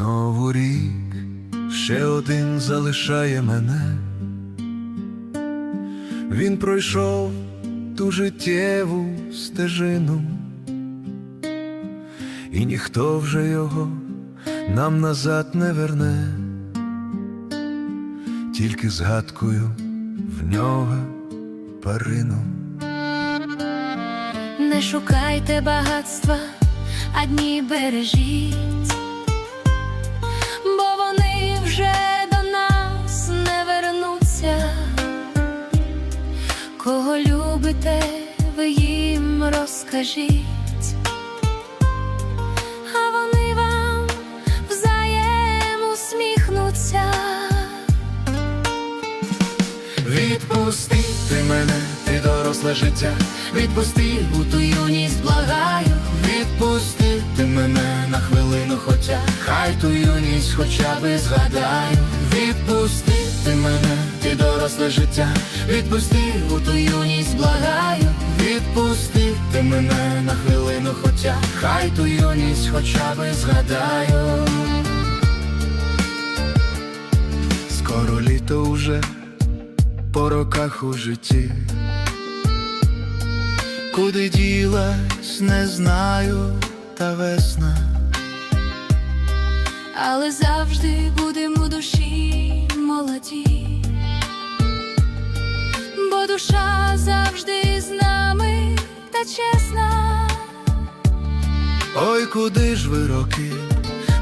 Знову рік, ще один залишає мене. Він пройшов ту життєву стежину, і ніхто вже його нам назад не верне, тільки згадкою в нього парину. Не шукайте багатства, а дні бережіть, вже до нас не вернуться. Кого любите, ви їм розкажіть, а вони вам взаєм усміхнуться. Відпусти ти мене, ти доросле життя, відпусти у ту юність, благаю, відпусти ти мене на хвилину, хоча ту юність хоча би згадаю, відпусти ти мене, ти доросле життя, відпусти у ту юність, благаю, відпусти ти мене на хвилину, хоча хай ту юність хоча би згадаю. Скоро літо уже по роках у житті. Куди ділась, не знаю, та весна. Але завжди будемо душі молоді, бо душа завжди з нами та чесна. Ой, куди ж ви роки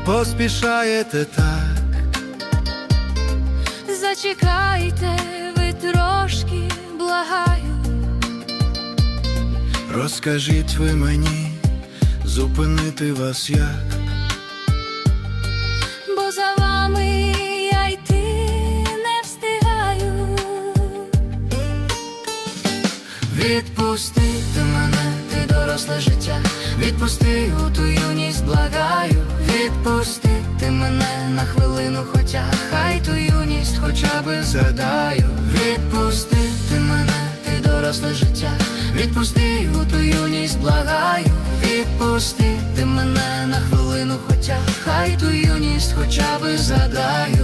поспішаєте так? Зачекайте ви трошки, благаю, Розкажіть ви мені, зупинити вас як? Відпусти ти мене, ти доросле життя, відпусти у ту юність, благаю, відпусти ти мене на хвилину, хоча. Хай ту юність хоча би згадаю, відпусти ти мене, ти доросле життя, відпусти у ту юність, благаю, відпусти ти мене на хвилину, хоча. Хай ту юність хоча би згадаю.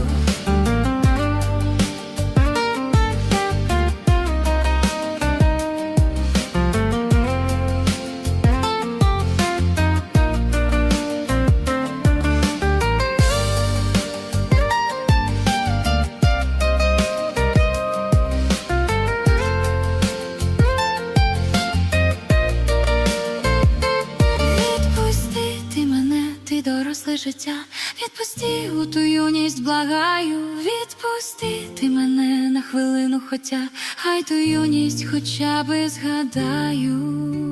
Життя, відпусти у ту юність, благаю, відпусти ти мене на хвилину, хоча хай ту юність хоча би згадаю.